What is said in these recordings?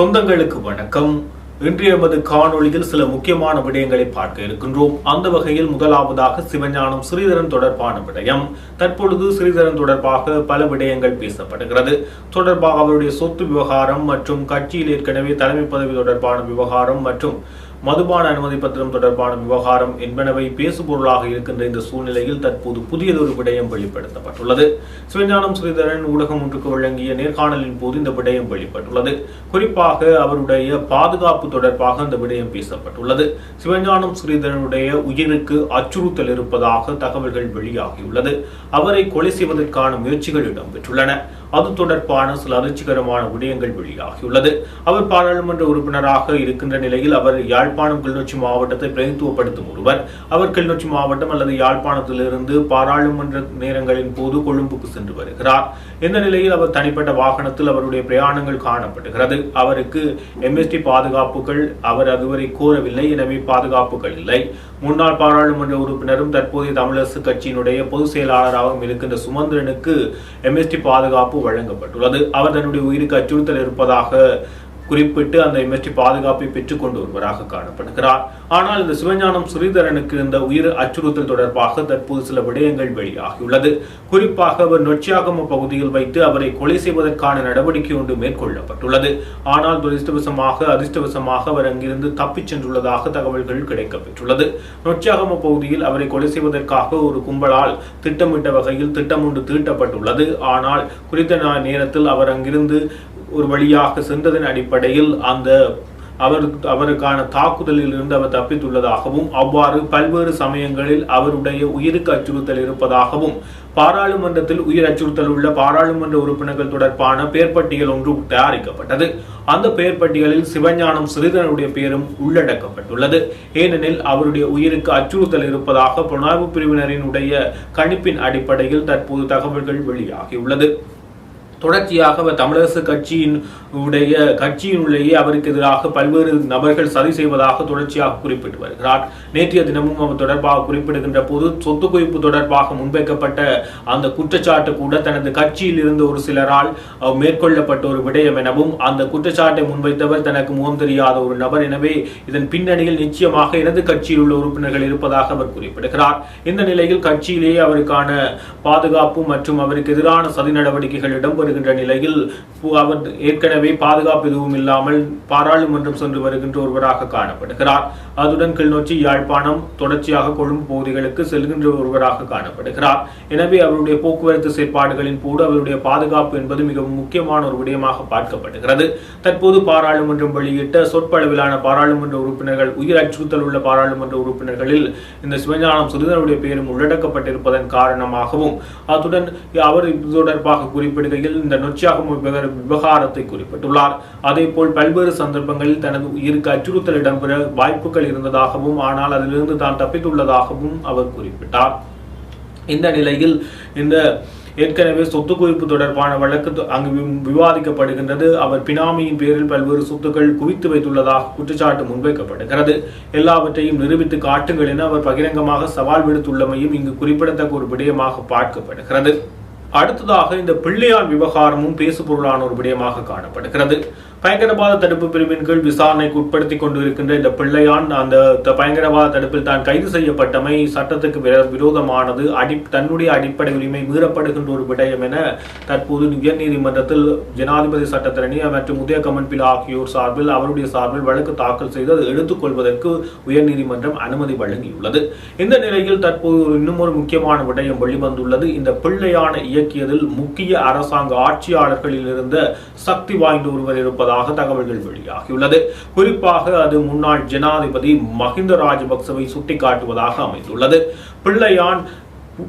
சொந்தங்களுக்கு வணக்கம். இன்று எமது காணொளியில் சில முக்கியமான விடயங்களை பார்க்க இருக்கின்றோம். அந்த வகையில் முதலாவதாக சிவஞானம் ஸ்ரீதரன் தொடர்பான விடயம். தற்பொழுது ஸ்ரீதரன் தொடர்பாக பல விடயங்கள் பேசப்படுகிறது. தொடர்பாக அவருடைய சொத்து விவகாரம் மற்றும் கட்சியில் ஏற்கனவே தலைமை பதவி தொடர்பான விவகாரம் மற்றும் மதுபான அனுமதி பத்திரம் தொடர்பான விவகாரம் என்பனவை பேசுபொருளாக இருக்கின்ற இந்த சூழ்நிலையில் தற்போது புதியதொரு விடயம் வெளிப்படுத்தப்பட்டுள்ளது. சிவஞானம் ஸ்ரீதரன் ஊடகம் ஒன்றுக்கு வழங்கிய நேர்காணலின் போது இந்த விடயம் வெளிப்பட்டுள்ளது. குறிப்பாக அவருடைய பாதுகாப்பு தொடர்பாக இந்த விடயம் பேசப்பட்டுள்ளது. சிவஞானம் ஸ்ரீதரனுடைய உயிருக்கு அச்சுறுத்தல் இருப்பதாக தகவல்கள் வெளியாகியுள்ளது. அவரை கொலை செய்வதற்கான முயற்சிகள் இடம்பெற்றுள்ளன. அது தொடர்பான சில அதிர்ச்சிகரமான விடயங்கள் வெளியாகியுள்ளது. அவர் பாராளுமன்ற உறுப்பினராக இருக்கின்ற நிலையில் அவர் யாழ்ப்பாணம் கிளிநொச்சி மாவட்டத்தை பிரதித்துவப்படுத்தும் ஒருவர். அவர் கிளிநொச்சி மாவட்டம் அல்லது யாழ்ப்பாணத்திலிருந்து பாராளுமன்ற நேரங்களின் போது கொழும்புக்கு சென்று வருகிறார். இந்த நிலையில் அவர் தனிப்பட்ட வாகனத்தில் அவருடைய பிரயாணங்கள் காணப்படுகிறது. அவருக்கு எம்எஸ்டி பாதுகாப்புகள் அவர் அதுவரை கோரவில்லை. எனவே பாதுகாப்புகள் இல்லை. முன்னாள் பாராளுமன்ற உறுப்பினரும் தற்போதைய தமிழரசு கட்சியினுடைய பொதுச் செயலாளராகவும் இருக்கின்ற சுமந்திரனுக்கு எம்எஸ்டி பாதுகாப்பு வழங்கப்பட்டுள்ளது. அவர் தன்னுடைய உயிருக்கு அச்சுறுத்தல் இருப்பதாக குறிப்பிட்டு அந்த எம்எஸ்டி பாதுகாப்பை பெற்றுக்கொண்டு வருவராக வருவதாக காணப்படுகிறார். ஆனால் இந்த சிவஞானம் ஸ்ரீதரனுக்கு இந்த உயிர் அச்சுறுத்தல் தொடர்பாக தற்போது சில விடயங்கள் வெளியாகியுள்ளது. குறிப்பாக அவர் நொச்சியாகம பகுதியில் வைத்து அவரை கொலை செய்வதற்கான நடவடிக்கை ஒன்று மேற்கொள்ளப்பட்டுள்ளது. ஆனால் துரதிருஷ்டவசமாக அதிர்ஷ்டவசமாக அவர் அங்கிருந்து தப்பிச் சென்றுள்ளதாக தகவல்கள் கிடைக்கப்பெற்றுள்ளது நொச்சியாகம பகுதியில் அவரை கொலை செய்வதற்காக ஒரு கும்பலால் திட்டமிட்ட வகையில் திட்டம் ஒன்று தீட்டப்பட்டுள்ளது. ஆனால் குறித்த நேரத்தில் அவர் அங்கிருந்து ஒரு வழியாக சென்றதன் அடிப்படையில் அந்த அவர் அவருக்கான தாக்குதலில் இருந்து அவர் தப்பித்துள்ளதாகவும் அவ்வாறு பல்வேறு சமயங்களில் அவருடைய உயிருக்கு அச்சுறுத்தல் இருப்பதாகவும் பாராளுமன்றத்தில் உயிர் அச்சுறுத்தல் உள்ள பாராளுமன்ற உறுப்பினர்கள் தொடர்பான பேர்பட்டியல் ஒன்று தயாரிக்கப்பட்டது. அந்த பேர்பட்டியலில் சிவஞானம் சிறிதனுடைய பெயரும் உள்ளடக்கப்பட்டுள்ளது. ஏனெனில் அவருடைய உயிருக்கு அச்சுறுத்தல் இருப்பதாக புலனாய்வு பிரிவினரினுடைய கணிப்பின் அடிப்படையில் தற்போது தகவல்கள் வெளியாகியுள்ளது. தொடர்ச்சியாக அவர் தமிழரசு கட்சியின் உடைய கட்சியினுள்ளேயே அவருக்கு எதிராக பல்வேறு நபர்கள் சதி செய்வதாக தொடர்ச்சியாக குறிப்பிட்டு வருகிறார். நேற்றைய தினமும் அவர் தொடர்பாக குறிப்பிடுகின்ற போது சொத்து குவிப்பு தொடர்பாக முன்வைக்கப்பட்ட அந்த குற்றச்சாட்டு கூட தனது கட்சியில் இருந்த ஒரு சிலரால் மேற்கொள்ளப்பட்ட ஒரு விடயம் எனவும் அந்த குற்றச்சாட்டை முன்வைத்தவர் தனக்கு முகம் தெரியாத ஒரு நபர். எனவே இதன் பின்னணியில் நிச்சயமாக இடது கட்சியில் உள்ள உறுப்பினர்கள் இருப்பதாக அவர் குறிப்பிடுகிறார். இந்த நிலையில் கட்சியிலேயே அவருக்கான பாதுகாப்பு மற்றும் அவருக்கு எதிரான சதி நடவடிக்கைகள் இடம்பெறுகின்ற நிலையில் அவர் ஏற்கனவே பாதுகாப்பு எதுவும் இல்லாமல் பாராளுமன்றம் சென்று வருகின்ற ஒருவராக காணப்படுகிறார். அதுடன் கிளிநொச்சி யாழ்ப்பாணம் தொடர்ச்சியாக கொழும்பு பகுதிகளுக்கு செல்கின்ற ஒருவராக காணப்படுகிறார். எனவே அவருடைய போக்குவரத்து செயற்பாடுகளின் போது அவருடைய பாதுகாப்பு என்பது மிகவும் முக்கியமான ஒரு விடயமாக பார்க்கப்படுகிறது. தற்போது பாராளுமன்றம் வெளியிட்ட சொற்பளவிலான பாராளுமன்ற உறுப்பினர்கள் உயிர் அச்சுறுத்தல் உள்ள பாராளுமன்ற உறுப்பினர்களில் இந்த சிவஞானம் சிறிதனுடைய பெயரும் உள்ளடக்கப்பட்டிருப்பதன் காரணமாகவும் அத்துடன் அவர் இது தொடர்பாக குறிப்பிடுகையில் இந்த நொச்சியாகும் விவகாரத்தை குறிப்பிட்டுள்ளார். அதே போல் பல்வேறு சந்தர்ப்பங்களில் தனது உயிருக்கு அச்சுறுத்தல் இடம்பெற வாய்ப்புகள் இருந்ததாகவும் ஆனால் அதிலிருந்து தான் தப்பித்துள்ளதாகவும் அவர் குறிப்பிட்டார். இந்த நிலையில் இந்த ஏற்கனவே சொத்து குவிப்பு தொடர்பான வழக்கு அங்கு வி- விவாதிக்கப்படுகின்றது. அவர் பினாமியின் பேரில் பல்வேறு சொத்துக்கள் குவித்து வைத்துள்ளதாக குற்றச்சாட்டு முன்வைக்கப்படுகிறது. எல்லாவற்றையும் நிரூபித்து காட்டுங்கள் என அவர் பகிரங்கமாக சவால் விடுத்துள்ளமையும் இங்கு குறிப்பிடத்தக்க ஒரு விடயமாக பார்க்கப்படுகிறது. அடுத்ததாக இந்த பிள்ளையான் விவகாரமும் பேசுபொருளான ஒரு விடயமாக காணப்படுகிறது. பயங்கரவாத தடுப்பு பிரிவின் கீழ் விசாரணைக்கு உட்படுத்தி கொண்டிருக்கின்ற இந்த பிள்ளையான் அந்த பயங்கரவாத தடுப்பில் தான் கைது செய்யப்பட்டமை சட்டத்துக்கு விரோதமானது. அடி தன்னுடைய அடிப்படை உரிமை மீறப்படுகின்ற ஒரு விடயம் என தற்போது உயர்நீதிமன்றத்தில் ஜனாதிபதி சட்டத்தரணி மற்றும் உதய பில் ஆகியோர் சார்பில் அவருடைய சார்பில் வழக்கு தாக்கல் செய்து அதை எடுத்துக்கொள்வதற்கு உயர்நீதிமன்றம் அனுமதி வழங்கியுள்ளது. இந்த நிலையில் தற்போது இன்னும் ஒரு முக்கியமான விடயம் வெளிவந்துள்ளது. இந்த பிள்ளையான இயக்கியதில் முக்கிய அரசாங்க ஆட்சியாளர்களில் இருந்த சக்தி வாய்ந்த ஒருவர் இருப்பதாக தகவல்கள் வெளியாகியுள்ளது. குறிப்பாக அது முன்னாள் ஜனாதிபதி மஹிந்த ராஜபக்சவை சுட்டிக்காட்டுவதாக அமைந்துள்ளது. பிள்ளையான்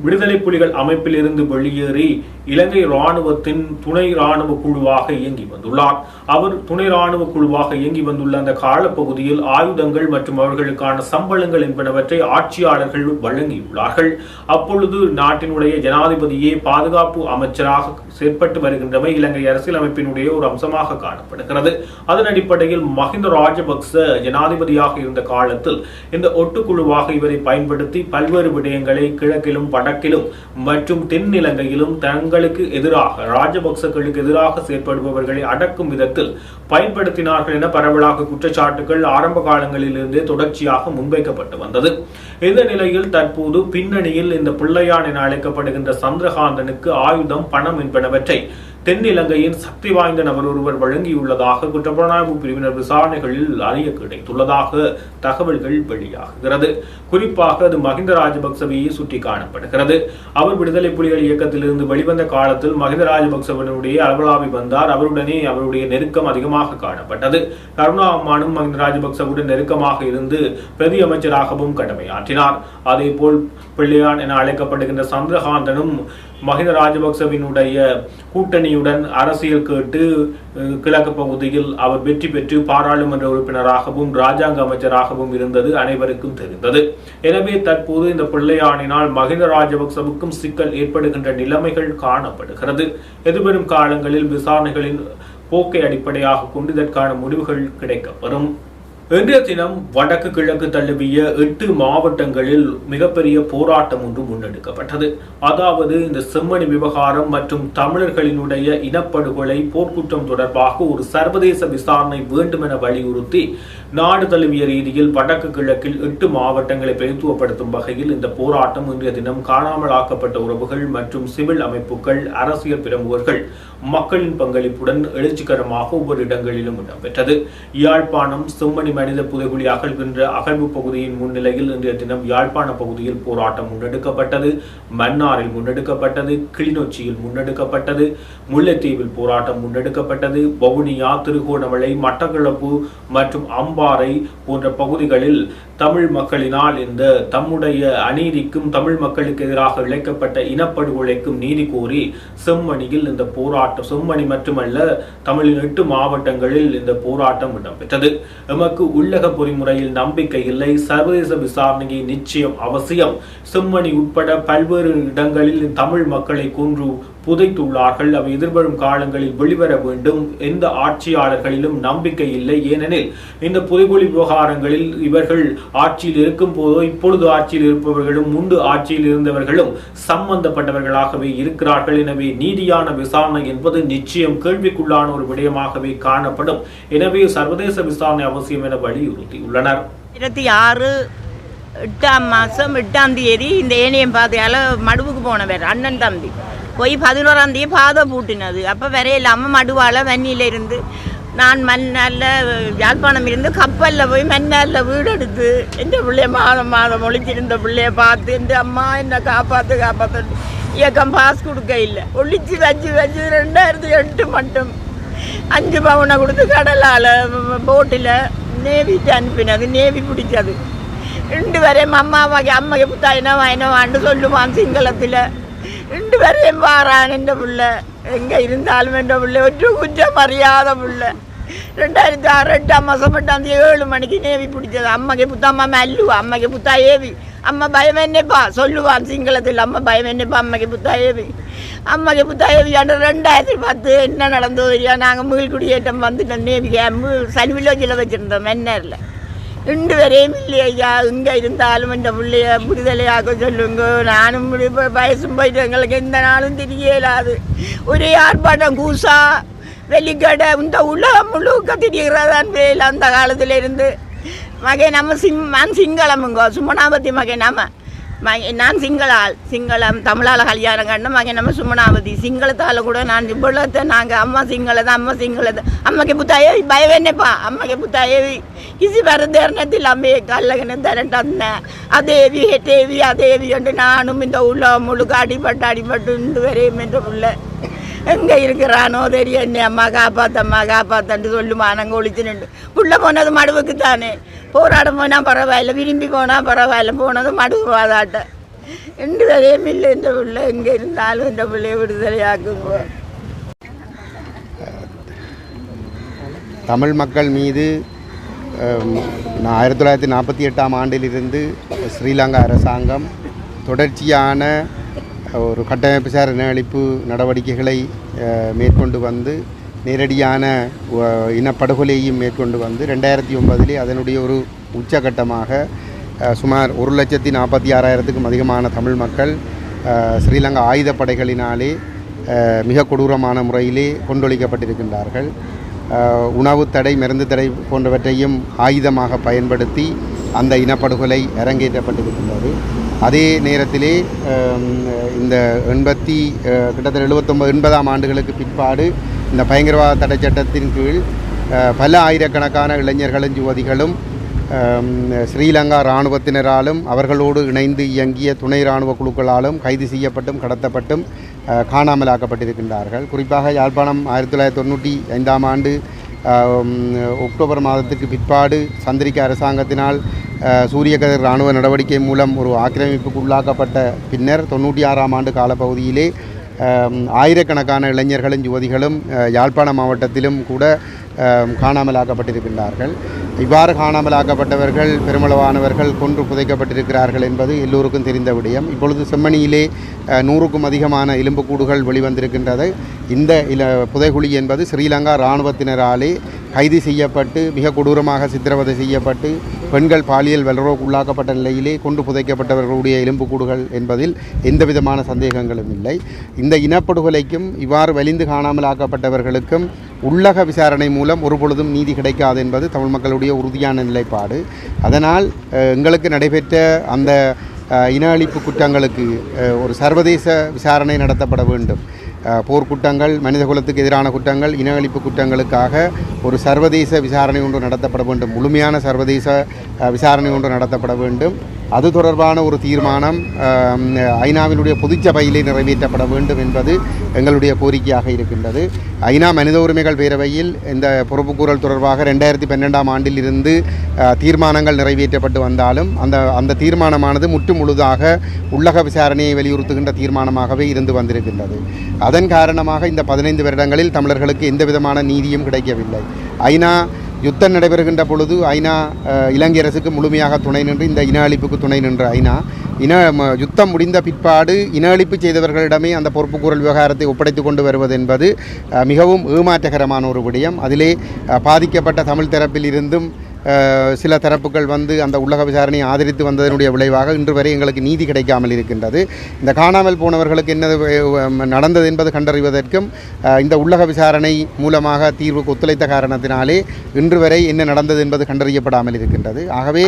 விடுதலை புலிகள் அமைப்பில் இருந்து வெளியேறி இலங்கை ராணுவத்தின் துணை ராணுவ குழுவாக இயங்கி வந்துள்ளார். அவர் துணை ராணுவ குழுவாக இயங்கி வந்துள்ள அந்த காலப்பகுதியில் ஆயுதங்கள் மற்றும் அவர்களுக்கான சம்பளங்கள் என்பனவற்றை ஆட்சியாளர்கள் வழங்கியுள்ளார்கள். அப்பொழுது நாட்டினுடைய ஜனாதிபதியே பாதுகாப்பு அமைச்சராக செயற்பட்டு வருகின்றமை இலங்கை அரசியலமைப்பினுடைய ஒரு அம்சமாக காணப்படுகிறது. அதன் அடிப்படையில் மஹிந்த ராஜபக்ச ஜனாதிபதியாக இருந்த காலத்தில் இந்த ஒட்டுக்குழுவாக இவரை பயன்படுத்தி பல்வேறு விடயங்களை கிழக்கிலும் வடக்கிலும் மற்றும் தென்னிலங்கையிலும் தங்களுக்கு எதிராக ராஜபக்சர்களுக்கு எதிராக செயற்படுபவர்களை அடக்கும் விதத்தில் பயன்படுத்தினார்கள் என பரவலாக குற்றச்சாட்டுகள் ஆரம்ப காலங்களிலிருந்தே தொடர்ச்சியாக முன்வைக்கப்பட்டு வந்தது. இந்த நிலையில் தற்போது பின்னணியில் இந்த பிள்ளையான் என அழைக்கப்படுகின்ற சந்திரகாந்தனுக்கு ஆயுதம் பணம் என்பனவற்றை தென்னிலங்கையின் சக்தி வாய்ந்த நபர் ஒருவர் வழங்கியுள்ளதாக குற்றப்புலனாய்வு பிரிவினர் விசாரணைகளில் அறிய கிடைத்துள்ளதாக தகவல்கள் வெளியாகுகிறது குறிப்பாக அது மஹிந்த ராஜபக்சவையே சுட்டி காணப்படுகிறது. அவர் விடுதலை புலிகள் இயக்கத்திலிருந்து வெளிவந்த காலத்தில் மஹிந்த ராஜபக்சவனுடைய அலுவலாவி வந்தார். அவருடனே அவருடைய நெருக்கம் அதிகமாக காணப்பட்டது. கருணா அம்மானும் மஹிந்த ராஜபக்சவுடன் நெருக்கமாக இருந்து பிரதி அமைச்சராகவும் கடமையாற்றினார். அதேபோல் பிள்ளையான் என அழைக்கப்படுகின்ற சந்திரகாந்தனும் மஹிந்த ராஜபக்சவினுடைய கூட்டணியுடன் அரசியல் கேட்டு கிழக்கு பகுதியில் அவர் வெற்றி பெற்று பாராளுமன்ற உறுப்பினராகவும் ராஜாங்க அமைச்சராகவும் இருந்தது அனைவருக்கும் தெரிந்தது. எனவே தற்போது இந்த பிள்ளையானினால் மஹிந்த ராஜபக்சவுக்கும் சிக்கல் ஏற்படுகின்ற நிலைமைகள் காணப்படுகிறது. எதிர்வரும் காலங்களில் விசாரணைகளின் போக்கை அடிப்படையாக கொண்டு இதற்கான முடிவுகள் கிடைக்கப்பெறும். இன்றைய தினம் வடக்கு கிழக்கு தழுவிய எட்டு மாவட்டங்களில் மிகப்பெரிய போராட்டம் ஒன்று முன்னெடுக்கப்பட்டது. அதாவது இந்த செம்மணி விவகாரம் மற்றும் தமிழர்களினுடைய இனப்படுகொலை போர்க்குற்றம் தொடர்பாக ஒரு சர்வதேச விசாரணை வேண்டும் என வலியுறுத்தி நாடு தழுவிய ரீதியில் வடக்கு கிழக்கில் எட்டு மாவட்டங்களை பிரதித்துவப்படுத்தும் வகையில் இந்த போராட்டம் இன்றைய தினம் காணாமல் ஆக்கப்பட்ட உறவுகள் மற்றும் சிவில் அமைப்புகள் அரசியல் பிரமுகர்கள் மக்களின் பங்களிப்புடன் எழுச்சிகரமாக ஒவ்வொரு இடங்களிலும் இடம்பெற்றது. யாழ்ப்பாணம் செம்மணி மனித புதைகுழி அகழ்கின்ற அகழ்வு பகுதியின் முன்னிலையில் இன்றைய தினம் யாழ்ப்பாண பகுதியில் போராட்டம் முன்னெடுக்கப்பட்டது. மன்னாரில் முன்னெடுக்கப்பட்டது கிளிநொச்சியில் முன்னெடுக்கப்பட்டது முல்லைத்தீவில் போராட்டம் முன்னெடுக்கப்பட்டது வவுனியா திருகோணமலை மட்டக்களப்பு மற்றும் அம்பாறை போன்ற பகுதிகளில் தமிழ் மக்களினால் இந்த தம்முடைய அநீதிக்கும் தமிழ் மக்களுக்கு எதிராக இழைக்கப்பட்ட இனப்படுகொலைக்கும் நீதி கோரி செம்மணியில் இந்த போராட்டம் செம்மணி மட்டுமல்ல தமிழின் எட்டு மாவட்டங்களில் இந்த போராட்டம் இடம்பெற்றது. எமக்கு உள்ளக பொறிமுறையில் நம்பிக்கை இல்லை. சர்வதேச விசாரணையை நிச்சயம் அவசியம். செம்மணி உட்பட பல்வேறு இடங்களில் தமிழ் மக்களை கொன்று புதைத்துள்ளார்கள். அவை எதிர்வரும் காலங்களில் வெளிவர வேண்டும். எந்த ஆட்சியாளர்களிலும் நம்பிக்கை இல்லை. ஏனெனில் இந்த புதைகுழி விவகாரங்களில் இவர்கள் ஆட்சியில் இருக்கும் போதோ இப்பொழுது ஆட்சியில் இருப்பவர்களும் முண்டு ஆட்சியில் இருந்தவர்களும் சம்பந்தப்பட்டவர்களாகவே இருக்கிறார்கள். எனவே நீதியான விசாரணை என்பது நிச்சயம் கேள்விக்குள்ளான ஒரு விடயமாகவே காணப்படும். எனவே சர்வதேச விசாரணை அவசியம் என வலியுறுத்தியுள்ளனர். ஆயிரத்தி ஆறு எட்டாம் மாதம் எட்டாம் தேதி இந்த ஏனியம் பாதையால் மடுவுக்கு போனவர் அண்ணன் தம்பி. போய் பதினோராம் தேதி பாதம் பூட்டினது. அப்போ வேற இல்லாமல் மடுவால் வன்னியில் இருந்து நான் மண்ணால் யாழ்ப்பாணம் இருந்து கப்பலில் போய் மண்ணாலில் வீடு எடுத்து எந்த பிள்ளைய மாதம் மாதம் ஒழிச்சிருந்த பிள்ளைய பார்த்து எந்த அம்மா என்னை காப்பாற்று காப்பாற்று இயக்கம் பாஸ் கொடுக்க இல்லை. ஒழிச்சு வச்சு வச்சு ரெண்டாயிரத்தி எட்டு மட்டும் அஞ்சு பவுனை கொடுத்து கடலால் போட்டில் நேவிட்டு அனுப்பினது. நேவி பிடிச்சது. ரெண்டு வரையும் அம்மாவாக்கு அம்மைக்கு புத்தாயினா வாயினா வாயினவான்னு சொல்லுவான் சிங்களத்தில். ரெண்டு பேரையும் வாரான் என்ற பிள்ளை. எங்கே இருந்தாலும் என்ற பிள்ளை ஒரு குஞ்சம் அறியாத பிள்ளை. ரெண்டாயிரத்தி ஆறு எட்டாம் மாதம் எட்டாம் தேதி ஏழு மணிக்கு நேவி பிடிச்சது அம்மைக்கு புத்தா அம்மா அல்லுவா அம்மைக்கு புத்தா ஏவி. அம்மா பயம் என்னப்பா? சொல்லுவான் சிங்களத்தில் அம்மா பயம் என்னப்பா? அம்மைக்கு புத்தா ஏவி. அம்மாக்கு புத்தா ஏவி ஆண்டு ரெண்டாயிரத்தி பத்து என்ன நடந்தோ இல்லையா நாங்கள் மீள் குடியேற்றம் வந்துட்டோம் நேவி. கேம்பு சனி வில்லேஜில் வச்சுருந்தோம் மென்னரில் ரெண்டு வரையும் இல்லையா இங்கே இருந்தாலும் இந்த பிள்ளைய விடுதலையாக சொல்லுங்க. நானும் வயசும் போயிட்டு எங்களுக்கு எந்த நாளும் தெரியலாது ஒரே ஆர்ப்பாட்டம் கூசா வெள்ளிக்கடை இந்த உலகம் முழுக்க திரிகிறதான் வேலை அந்த காலத்திலேருந்து. மகை நம்ம சிம் நான் சிங்களமுங்க. சுமனாபதி மகை நம்ம நான் சிங்களால் சிங்களம் தமிழால் கல்யாணம் கண்டோம் மகன் நம்ம சுமனாவதி சிங்களத்தால் கூட நான் இவ்வளோத்த நாங்கள் அம்மா சிங்களத அம்மா சிங்களத அம்மாக்கு புத்தாயே பயவேனேப்பா அம்மாக்கு புத்தாயே கிசி வரதேரணத்தில் அம்மையை கல்லகனை தரண்டன்ன அதேவி ஹெட்டேவி அதேவி என்று நானும் இந்த உள்ள முழுக்க அடிபட்டு அடிபட்டு இன்று வரையும் என்ற பிள்ளை. எங்கே இருக்கிறானோ தெரியும் என்ன அம்மா காப்பாத்தம்மா காப்பாத்தன்ட்டு சொல்லுமா நாங்கள் ஒழிச்சு புள்ள போனது மடுவுக்கு தானே. போராட போனால் பரவாயில்ல விரும்பி போனால் பரவாயில்ல போனது மடுவு வாதாட்ட. ரெண்டு வரையும் இல்லை இந்த பிள்ளை எங்கே இருந்தாலும் இந்த பிள்ளைய விடுதலையாக்குங்க தமிழ் மக்கள் மீது நான் ஆயிரத்தி தொள்ளாயிரத்தி நாற்பத்தி எட்டாம் ஆண்டிலிருந்து ஸ்ரீலங்கா அரசாங்கம் தொடர்ச்சியான ஒரு கட்டமைப்பு சார் இனஅழிப்பு நடவடிக்கைகளை மேற்கொண்டு வந்து நேரடியான இனப்படுகொலையையும் மேற்கொண்டு வந்து ரெண்டாயிரத்தி ஒன்பதிலே அதனுடைய ஒரு உச்சகட்டமாக சுமார் ஒரு லட்சத்தி நாற்பத்தி ஆறாயிரத்துக்கும் அதிகமான தமிழ் மக்கள் ஸ்ரீலங்கா ஆயுதப்படைகளினாலே மிக கொடூரமான முறையிலே கொண்டொழிக்கப்பட்டிருக்கின்றார்கள். உணவு தடை மருந்து தடை போன்றவற்றையும் ஆயுதமாக பயன்படுத்தி அந்த இனப்படுகொலை அரங்கேற்றப்பட்டிருக்கின்றது. அதே நேரத்திலே இந்த எண்பத்தி கிட்டத்தட்ட எழுபத்தொம்பது எண்பதாம் ஆண்டுகளுக்கு பிற்பாடு இந்த பயங்கரவாத தடை சட்டத்தின் கீழ் பல ஆயிரக்கணக்கான இளைஞர்களும் யுவதிகளும் ஸ்ரீலங்கா இராணுவத்தினராலும் அவர்களோடு இணைந்து இயங்கிய துணை இராணுவ குழுக்களாலும் கைது செய்யப்பட்டும் கடத்தப்பட்டும் காணாமலாக்கப்பட்டிருக்கின்றார்கள். குறிப்பாக யாழ்ப்பாணம் ஆயிரத்தி தொள்ளாயிரத்தி தொண்ணூற்றி ஐந்தாம் ஆண்டு அக்டோபர் மாதத்துக்கு பிற்பாடு சந்திரிக்க அரசாங்கத்தினால் சூரிய கதிர் இராணுவ நடவடிக்கை மூலம் ஒரு ஆக்கிரமிப்புக்கு உள்ளாக்கப்பட்ட பின்னர் தொண்ணூற்றி ஆறாம் ஆண்டு காலப்பகுதியிலே ஆயிரக்கணக்கான இளைஞர்களும் யுவதிகளும் யாழ்ப்பாண மாவட்டத்திலும் கூட காணாமலாக்கப்பட்டிருக்கின்றார்கள். இவ்வாறு காணாமலாக்கப்பட்டவர்கள் பெருமளவானவர்கள் கொன்று புதைக்கப்பட்டிருக்கிறார்கள் என்பது எல்லோருக்கும் தெரிந்த விடயம். இப்பொழுது செம்மணியிலே நூறுக்கும் அதிகமான எலும்புக்கூடுகள் வெளிவந்திருக்கின்றது. இந்த இல புதைகுழி என்பது ஸ்ரீலங்கா இராணுவத்தினராலே கைது செய்யப்பட்டு மிக கொடூரமாக சித்திரவதை செய்யப்பட்டு பெண்கள் பாலியல் வல்லுறவுக்கு உள்ளாக்கப்பட்ட நிலையிலே கொண்டு புதைக்கப்பட்டவர்களுடைய எலும்புக்கூடுகள் என்பதில் எந்த விதமான சந்தேகங்களும் இல்லை. இந்த இனப்படுகொலைக்கும் இவ்வாறு வலிந்து காணாமல் ஆக்கப்பட்டவர்களுக்கும் உள்ளக விசாரணை மூலம் ஒரு பொழுதும் நீதி கிடைக்காது என்பது தமிழ் மக்களுடைய உறுதியான நிலைப்பாடு. அதனால் எங்களுக்கு நடைபெற்ற அந்த இன அழிப்பு குற்றங்களுக்கு ஒரு சர்வதேச விசாரணை நடத்தப்பட வேண்டும். போர்க்குற்றங்கள் மனிதகுலத்துக்கு எதிரான குற்றங்கள் இன அழிப்பு குற்றங்களுக்காக ஒரு சர்வதேச விசாரணை ஒன்று நடத்தப்பட வேண்டும். முழுமையான சர்வதேச விசாரணை ஒன்று நடத்தப்பட வேண்டும். அது தொடர்பான ஒரு தீர்மானம் ஐநாவினுடைய பொதுச்சபையிலே நிறைவேற்றப்பட வேண்டும் என்பது எங்களுடைய கோரிக்கையாக இருக்கின்றது. ஐநா மனித உரிமைகள் பேரவையில் இந்த பொறுப்புக்கூறல் தொடர்பாக ரெண்டாயிரத்தி பன்னெண்டாம் ஆண்டில் இருந்து தீர்மானங்கள் நிறைவேற்றப்பட்டு வந்தாலும் அந்த அந்த தீர்மானமானது முற்று முழுதாக உள்ளக விசாரணையை வலியுறுத்துகின்ற தீர்மானமாகவே இருந்து வந்திருக்கின்றது. அதன் காரணமாக இந்த பதினைந்து வருடங்களில் தமிழர்களுக்கு எந்த விதமான நீதியும் கிடைக்கவில்லை. ஐநா யுத்தம் நடைபெறுகின்ற பொழுது ஐநா இலங்கை அரசுக்கு முழுமையாக துணை நின்று இந்த இன அழிப்புக்கு துணை நின்ற ஐநா இன ம- யுத்தம் முடிந்த பிற்பாடு இன அழிப்பு செய்தவர்களிடமே அந்த பொறுப்புக்கூறல் விவகாரத்தை ஒப்படைத்து கொண்டு வருவது என்பது மிகவும் ஏமாற்றகரமான ஒரு விடயம். அதிலே பாதிக்கப்பட்ட தமிழ் தரப்பில் இருந்தும் சில தரப்புகள் வந்து அந்த உள்ளக விசாரணையை ஆதரித்து வந்ததனுடைய விளைவாக இன்று வரை எங்களுக்கு நீதி கிடைக்காமல் இருக்கின்றது. இந்த காணாமல் போனவர்களுக்கு என்ன நடந்தது என்பது கண்டறிவதற்கும் இந்த உள்ளக விசாரணை மூலமாக தீர்வு ஒத்துழைத்த காரணத்தினாலே இன்று வரை என்ன நடந்தது என்பது கண்டறியப்படாமல் இருக்கின்றது. ஆகவே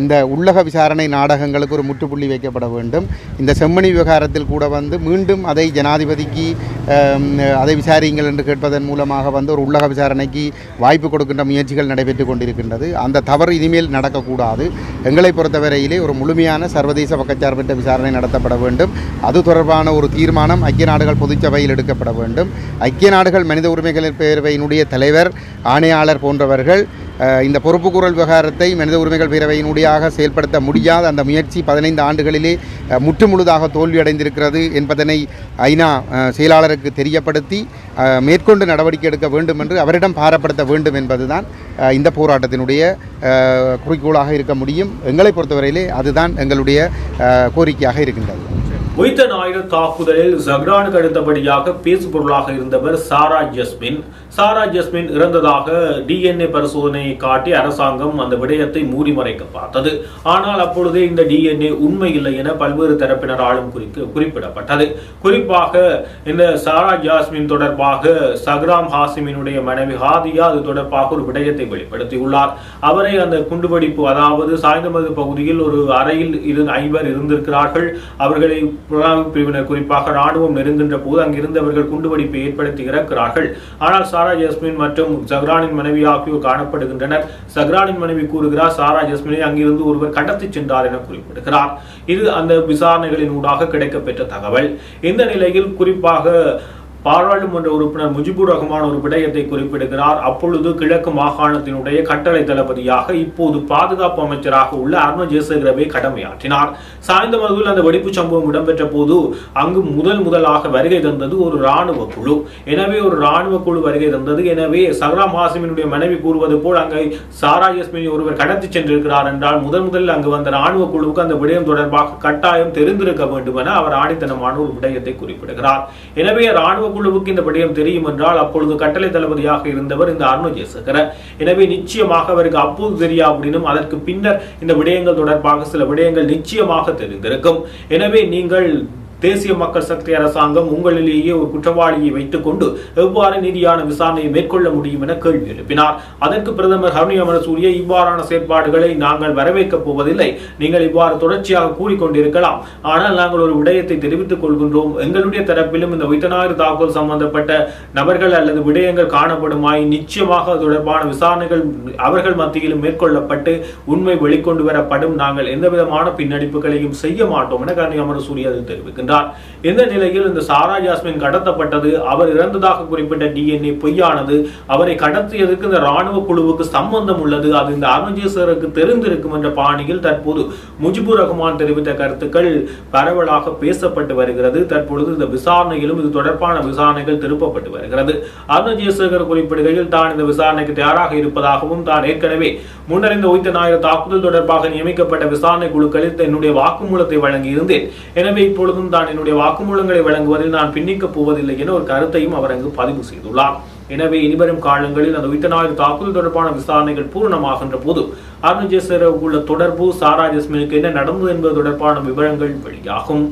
இந்த உள்ளக விசாரணை நாடகங்களுக்கு ஒரு முற்றுப்புள்ளி வைக்கப்பட வேண்டும். இந்த செம்மணி விவகாரத்தில் கூட வந்து மீண்டும் அதை ஜனாதிபதிக்கு அதை விசாரியுங்கள் என்று கேட்பதன் மூலமாக வந்து ஒரு உள்ளக விசாரணைக்கு வாய்ப்பு கொடுக்கின்ற முயற்சிகள் நடைபெற்று கொண்டிருக்கின்றது. அந்த தவறு இனிமேல் நடக்கக்கூடாது. எங்களை பொறுத்தவரையிலே ஒரு முழுமையான சர்வதேச பக்கச்சார்பற்ற விசாரணை நடத்தப்பட வேண்டும். அது தொடர்பான ஒரு தீர்மானம் ஐக்கிய நாடுகள் பொதுச்சபையில் எடுக்கப்பட வேண்டும். ஐக்கிய நாடுகள் மனித உரிமைகள் பேரவையினுடைய தலைவர் ஆணையாளர் போன்றவர்கள் இந்த பொறுப்புக்கூறல் விவகாரத்தை மனித உரிமைகள் பேரவையினுடையாக செயல்படுத்த முடியாத அந்த முயற்சி பதினைந்து ஆண்டுகளிலே முற்றுமுழுதாக தோல்வியடைந்திருக்கிறது என்பதனை ஐநா செயலாளருக்கு தெரியப்படுத்தி மேற்கொண்டு நடவடிக்கை எடுக்க வேண்டும் என்று அவரிடம் பாரப்படுத்த வேண்டும் என்பதுதான் இந்த போராட்டத்தினுடைய குறிக்கோளாக இருக்க முடியும். எங்களை பொறுத்தவரையிலே அதுதான் எங்களுடைய கோரிக்கையாக இருக்கின்றது. உயிர்த்த நாயுடு தாக்குதலில் ஜஹ்ரானுக்கு அடுத்தபடியாக பேசு பொருளாக இருந்தவர் சாரா ஜஸ்மின். சாரா ஜஸ்மின் இறந்ததாக டிஎன்ஏ பரிசோதனையை காட்டி அரசாங்கம் அந்த விடயத்தை மூடி மறைக்க பார்த்தது. ஆனால் அப்பொழுதே இந்த டிஎன்ஏ உண்மை இல்லை என பல்வேறு தரப்பினராலும் குறிக்க குறிப்பிடப்பட்டது. குறிப்பாக இந்த சாரா ஜாஸ்மின் தொடர்பாக சக்ராம் ஹாசிமினுடைய மனைவி ஹாதியா அது தொடர்பாக ஒரு விடயத்தை வெளிப்படுத்தியுள்ளார். அவரை அந்த குண்டுவெடிப்பு அதாவது சாய்ந்தமது பகுதியில் ஒரு அறையில் இரு ஐவர் இருந்திருக்கிறார்கள். அவர்களை புலனாய்வு பிரிவினர் குறிப்பாக ராணுவம் நெருங்குகின்ற போது அங்கிருந்தவர்கள் குண்டுவெடிப்பை ஏற்படுத்தி இறக்கிறார்கள். ஆனால் சாரா ஜஸ்மின் மற்றும் சஹ்ரானின் மனைவி ஆகியோர் காணப்படுகின்றனர். சஹ்ரானின் மனைவி கூறுகிறார் சாரா ஜஸ்மினை அங்கிருந்து ஒருவர் கடத்திச் சென்றார் என குறிப்பிடுகிறார். இது அந்த விசாரணைகளின் ஊடாக கிடைக்கப்பெற்ற தகவல். இந்த நிலையில் குறிப்பாக பாராளுமன்ற உறுப்பினர் முஜிபுர் ரஹ்மான் ஒரு விடயத்தை குறிப்பிடுகிறார். அப்பொழுது கிழக்கு மாகாணத்தினுடைய கட்டளை தளபதியாக இப்போது பாதுகாப்பு அமைச்சராக உள்ள அருண் ஜெயசேகரவே கடமையாற்றினார். சாய்ந்தமருவில் அந்த வெடிப்பு சம்பவம் இடம்பெற்ற போது அங்கு முதல் முதலாக வருகை தந்தது ஒரு ராணுவ குழு. எனவே ஒரு ராணுவ குழு வருகை தந்தது. எனவே சஹ்ராம் ஹாசிமினுடைய மனைவி கூறுவது போல் அங்கே சாரா யஸ்மினி ஒருவர் கடத்தி சென்றிருக்கிறார் என்றால் முதல் முதலில் அங்கு வந்த ராணுவ குழுவுக்கு அந்த விடயம் தொடர்பாக கட்டாயம் தெரிந்திருக்க வேண்டும் என அவர் ஆணித்தனமான ஒரு விடயத்தை குறிப்பிடுகிறார். எனவே ராணுவ குழுவுக்கு இந்த விடயம் தெரியும் என்றால் அப்பொழுது கட்டளை தளபதியாக இருந்தவர் இந்த அருண் ஜெயசேகர எனவே நிச்சயமாக அவருக்கு அப்போது தெரியாவிடனும் அதற்கு பின்னர் இந்த விடயங்கள் தொடர்பாக சில விடயங்கள் நிச்சயமாக தெரிந்திருக்கும். எனவே நீங்கள் தேசிய மக்கள் சக்தி அரசாங்கம் உங்களிலேயே ஒரு குற்றவாளியை வைத்துக் கொண்டு எவ்வாறு நீதியான விசாரணையை மேற்கொள்ள முடியும் என கேள்வி எழுப்பினார். அதற்கு பிரதமர் ஹர்னி அமரசூரிய இவ்வாறான செயற்பாடுகளை நாங்கள் வரவேற்கப் போவதில்லை. நீங்கள் இவ்வாறு தொடர்ச்சியாக கூறிக்கொண்டிருக்கலாம். ஆனால் நாங்கள் ஒரு விடயத்தை தெரிவித்துக் கொள்கின்றோம். எங்களுடைய தரப்பிலும் இந்த வைத்தனாறு தாக்குதல் சம்பந்தப்பட்ட நபர்கள் அல்லது விடயங்கள் காணப்படுமாய் நிச்சயமாக தொடர்பான விசாரணைகள் அவர்கள் மத்தியிலும் மேற்கொள்ளப்பட்டு உண்மை வெளிக்கொண்டு வரப்படும். நாங்கள் எந்த விதமான பின்னடிப்புகளையும் செய்ய மாட்டோம் என கருணை அமரசூரிய அதில் வருகின்றார் இந்த நிலையில் இந்த சாரா ஜாஸ்மின் கடத்தப்பட்டது? அவர் இறந்ததாக குறிப்பிட்ட டிஎன்ஏ பொய்யானது. அவரை கடத்தியதற்கு இந்த ராணுவ குழுவுக்கு சம்பந்தம் உள்ளது. அது இந்த அருண்ஜேஸ்வருக்கு தெரிந்திருக்கும் என்ற பாணியில் தற்போது முஜிபுர் ரஹ்மான் தெரிவித்த கருத்துக்கள் பரவலாக பேசப்பட்டு வருகிறது. தற்பொழுது இந்த விசாரணையிலும் இது தொடர்பான விசாரணைகள் திருப்பப்பட்டு வருகிறது. அருண்ஜேசகர் குறிப்பிடுகையில் தான் இந்த விசாரணைக்கு தயாராக இருப்பதாகவும் தான் ஏற்கனவே முன்னர் இந்த உயிர்த்த ஞாயிறு தாக்குதல் தொடர்பாக நியமிக்கப்பட்ட விசாரணை குழுக்களில் என்னுடைய வாக்குமூலத்தை வழங்கியிருந்தேன். எனவே இப்பொழுதும் தான் என்னுடைய வாக்குமூலங்களை வழங்குவதில் நான் பின்னிக்கப் போவதில்லை என ஒரு கருத்தையும் அவர் அங்கு பதிவு செய்துள்ளார். எனவே இனிவரும் காலங்களில் அந்த உயிர்த்தநாயர் தாக்குதல் தொடர்பான விசாரணைகள் பூரணமாகின்ற போது அருண் ஜெயசேர உள்ள தொடர்பு சாரா ஜஸ்மினுக்கு என்ன நடந்தது என்பது தொடர்பான விவரங்கள் வெளியாகும்.